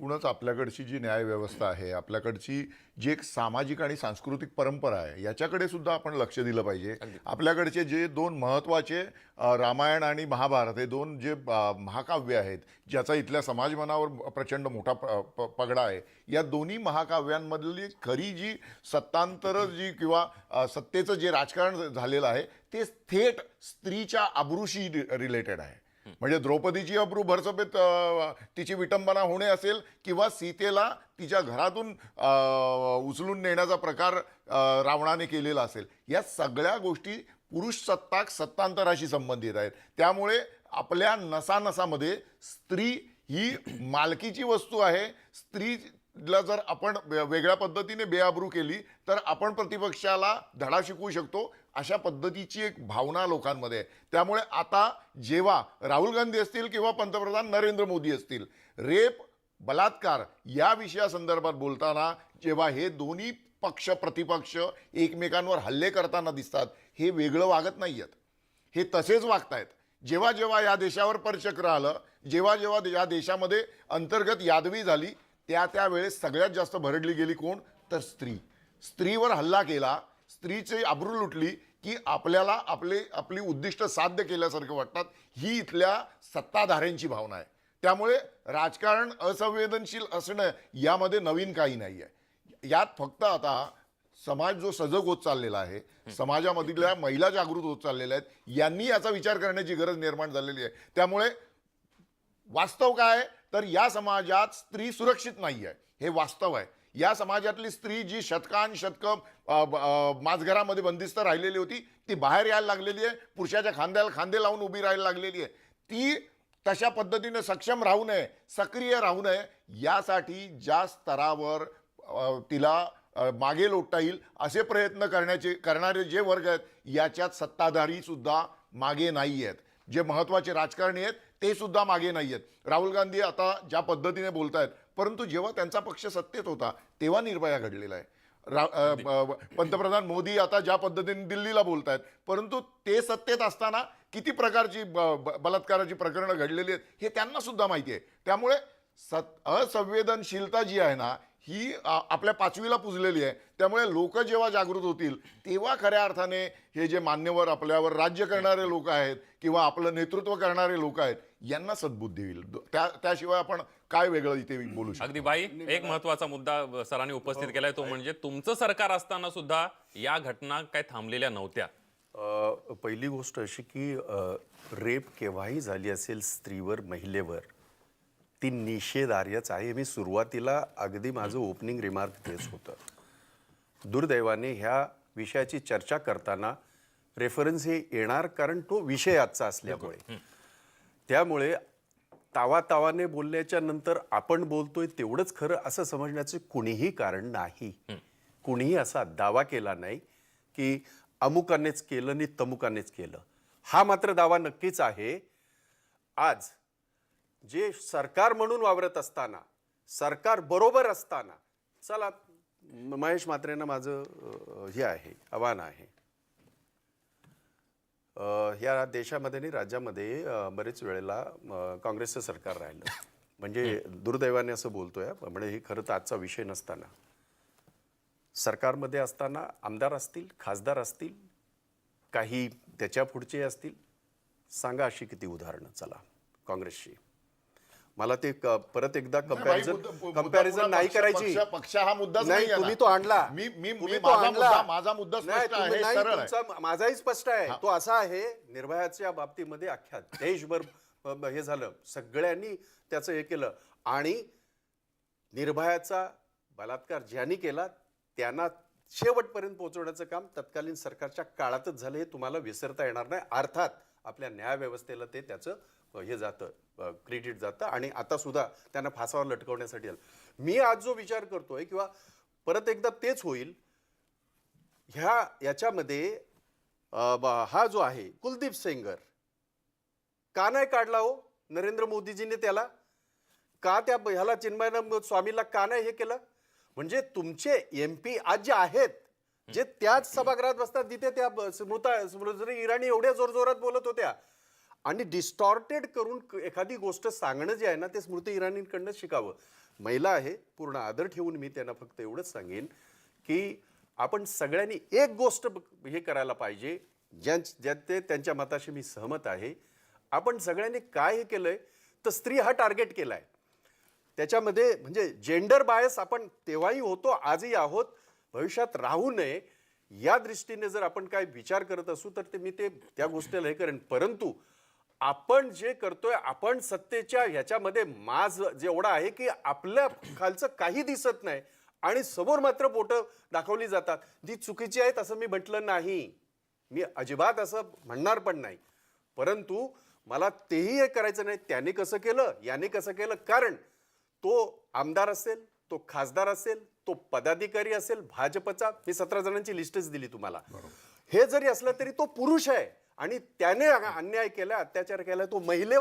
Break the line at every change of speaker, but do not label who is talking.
एकूणच आपल्याकडची जी न्यायव्यवस्था आहे आपल्याकडची जी एक सामाजिक आणि सांस्कृतिक परंपरा आहे याच्याकडे सुद्धा आपण लक्ष दिलं पाहिजे. आपल्याकडचे जे दोन महत्त्वाचे रामायण आणि महाभारत हे दोन जे महाकाव्य आहेत ज्याचा इथल्या समाजमनावर प्रचंड मोठा प- पगडा आहे या दोन्ही महाकाव्यांमधली खरी जी सत्तांतर जी किंवा सत्तेचं जे राजकारण झालेलं आहे ते थेट स्त्रीच्या अब्रूशी रिलेटेड आहे. म्हणजे द्रौपदीची अब्रू भरसभेत तिची विटंबना होणे असेल किंवा सीतेला तिच्या घरातून उचलून नेण्याचा प्रकार रावणाने केलेला असेल या सगळ्या गोष्टी पुरुष सत्ताक सत्तांतराशी संबंधित आहेत. त्यामुळे आपल्या नसानसामध्ये स्त्री ही मालकीची वस्तू आहे. स्त्रीला जर आपण वेगळ्या पद्धतीने बेआबरू केली तर आपण प्रतिपक्षाला धडा शिकवू शकतो. अशा पद्धतीची एक भावना लोकांमध्ये आहे. त्यामुळे आता जेव्हा राहुल गांधी असतील किंवा पंतप्रधान नरेंद्र मोदी असतील रेप बलात्कार या विषयासंदर्भात बोलताना जेव्हा हे दोन्ही पक्ष प्रतिपक्ष एकमेकांवर हल्ले करताना दिसतात हे वेगळं वागत नाही आहेत हे तसेच वागतायत. जेव्हा जेव्हा या देशावर परचक्र आलं जेव्हा जेव्हा या देशामध्ये अंतर्गत यादवी झाली त्या त्यावेळेस सगळ्यात जास्त भरडली गेली कोण? तर स्त्री. स्त्रीवर हल्ला केला स्त्रीची आबरू लुटली की आपल्याला आपले आपली उद्दिष्ट साध्य केल्यासारखं वाटतात ही इथल्या सत्ताधाऱ्यांची भावना आहे. त्यामुळे राजकारण असंवेदनशील असणं यामध्ये नवीन काही नाही आहे यात फक्त आता समाज जो सजग होत चाललेला आहे समाजामधल्या महिला जागृत होत चाललेल्या आहेत यांनी याचा विचार करण्याची गरज निर्माण झालेली आहे. त्यामुळे वास्तव काय तर या समाजात स्त्री सुरक्षित नाही आहे हे वास्तव आहे. या समाजातली स्त्री जी शतकान शतकं माझघरामध्ये बंदिस्त राहिलेली होती ती बाहेर यायला लागलेली आहे. पुरुषाच्या खांद्याला खांदे लावून उभी राहायला लागलेली आहे. ती तशा पद्धतीने सक्षम राहू नये सक्रिय राहू नये यासाठी ज्या स्तरावर तिला मागे लोटता येईल असे प्रयत्न करण्याचे करणारे जे वर्ग आहेत याच्यात सत्ताधारी सुद्धा मागे नाही आहेत जे महत्त्वाचे राजकारणी आहेत ते सुद्धा मागे नाही आहेत राहुल गांधी आता ज्या पद्धतीने बोलत आहेत परंतु जेव्हा त्यांचा पक्ष सत्तेत होता तेव्हा निर्भया घडलेला आहे. रा पंतप्रधान मोदी आता ज्या पद्धतीने दिल्लीला बोलत आहेत परंतु ते सत्तेत असताना किती प्रकारची बलात्काराची प्रकरणं घडलेली आहेत हे त्यांना सुद्धा माहिती आहे. त्यामुळे सत असंवेदनशीलता जी आहे ना ही आपल्या पाचवीला पुजलेली आहे. त्यामुळे लोक जेव्हा जागृत होतील तेव्हा खऱ्या अर्थाने हे जे मान्यवर आपल्यावर राज्य करणारे लोक आहेत किंवा आपलं नेतृत्व करणारे लोक आहेत यांना सद्बुद्धी होईल. त्या त्याशिवाय आपण काय वेगळं इथे बोलू शकतो?
अगदी बाई एक महत्त्वाचा मुद्दा सरांनी उपस्थित केलाय तो म्हणजे तुमचं सरकार असताना सुद्धा या घटना काय थांबलेल्या नव्हत्या?
पहिली गोष्ट अशी की रेप केव्हाही झाली असेल स्त्रीवर महिलेवर ती निषेधार्हच आहे. मी सुरुवातीला अगदी माझं ओपनिंग रिमार्क तेच होतं. दुर्दैवाने ह्या विषयाची चर्चा करताना रेफरन्स हे येणार कारण तो विषय आजचा असल्यामुळे. त्यामुळे तावा तावाने बोलल्याच्या नंतर आपण बोलतोय तेवढंच खरं असं समजण्याचं कुणीही कारण नाही. कुणीही असा दावा केला नाही की अमुकानेच केलं आणि तमुकानेच केलं. हा मात्र दावा नक्कीच आहे. आज जे सरकार म्हणून वावरत असताना सरकार बरोबर असताना चला महेश म्हात्रेंना माझं हे आहे आव्हान आहे. ह्या देशामध्ये आणि राज्यामध्ये बरेच वेळेला काँग्रेसचं सरकार राहिलं. म्हणजे दुर्दैवाने असं बोलतोय. म्हणजे हे खरं तर आजचा विषय नसताना. सरकारमध्ये असताना आमदार असतील खासदार असतील काही त्याच्या पुढचे असतील सांगा अशी किती उदाहरणं चला काँग्रेसची. मला ते परत एकदा कंपॅरिझन
मुद्दा- मुद्दा-
कंपॅरिझन नाही करायची.
पक्ष- हा मुद्दाच
नाही. तुम्ही तो आणला.
मी मी
तो
माझा
आणला.
मुद्दा माझा मुद्दा
माझाही स्पष्ट आहे. तो असा आहे निर्भयाच्या बाबतीमध्ये अख्ख्या देशभर हे झालं. सगळ्यांनी त्याचं हे केलं. आणि निर्भयाचा बलात्कार ज्यांनी केला त्यांना शेवटपर्यंत पोहोचवण्याचं काम तत्कालीन सरकारच्या काळातच झालं हे तुम्हाला विसरता येणार नाही. अर्थात आपल्या न्यायव्यवस्थेला ते त्याचं हे जातं क्रेडिट जातं आणि आता सुद्धा त्यांना फासावर लटकवण्यासाठी आलं. मी आज जो विचार करतोय किंवा परत एकदा तेच होईल ह्या याच्यामध्ये हा जो आहे कुलदीप सेंगर का नाही काढला हो? नरेंद्र मोदीजीने त्याला? का त्या ह्याला चिन्मयानंद स्वामीला का नाही हे केलं? म्हणजे तुमचे एम पी आज जे आहेत जे त्याच सभागृहात बसतात तिथे त्या स्मृता स्मृती इराणी एवढ्या जोरजोरात बोलत होत्या आणि डिस्टॉर्टेड करून एखादी गोष्ट सांगणं जे आहे ना ते स्मृती इराणींकडनं शिकावं. महिला आहे पूर्ण आदर ठेवून मी त्यांना फक्त एवढंच सांगेन की आपण सगळ्यांनी एक गोष्ट हे करायला पाहिजे ज्या ज्यात ते त्यांच्या मताशी मी सहमत आहे. आपण सगळ्यांनी काय हे केलंय तर स्त्री हा टार्गेट केलाय. त्याच्यामध्ये म्हणजे जेंडर बायस आपण तेव्हाही होतो आजही आहोत भविष्यात राहू नये या दृष्टीने जर आपण काय विचार करत असू तर ते मी ते त्या गोष्टीला हे करेन. परंतु आपण जे करतोय आपण सत्तेच्या ह्याच्यामध्ये माज जेवढा आहे की आपल्या खालचं काही दिसत नाही आणि समोर मात्र बोटं दाखवली जातात. ती चुकीची आहेत असं मी म्हटलं नाही. मी अजिबात असं म्हणणार पण नाही. परंतु मला तेही हे करायचं नाही. त्याने कसं केलं? याने कसं केलं? कारण तो आमदार असेल तो खासदार असेल तो पदाधिकारी असेल भाजपचा मी सतरा जणांची लिस्टच दिली तुम्हाला. हे जरी असलं तरी तो पुरुष आहे. आणि त्याने अन्याय केला अत्याचार केला तो महिलेवर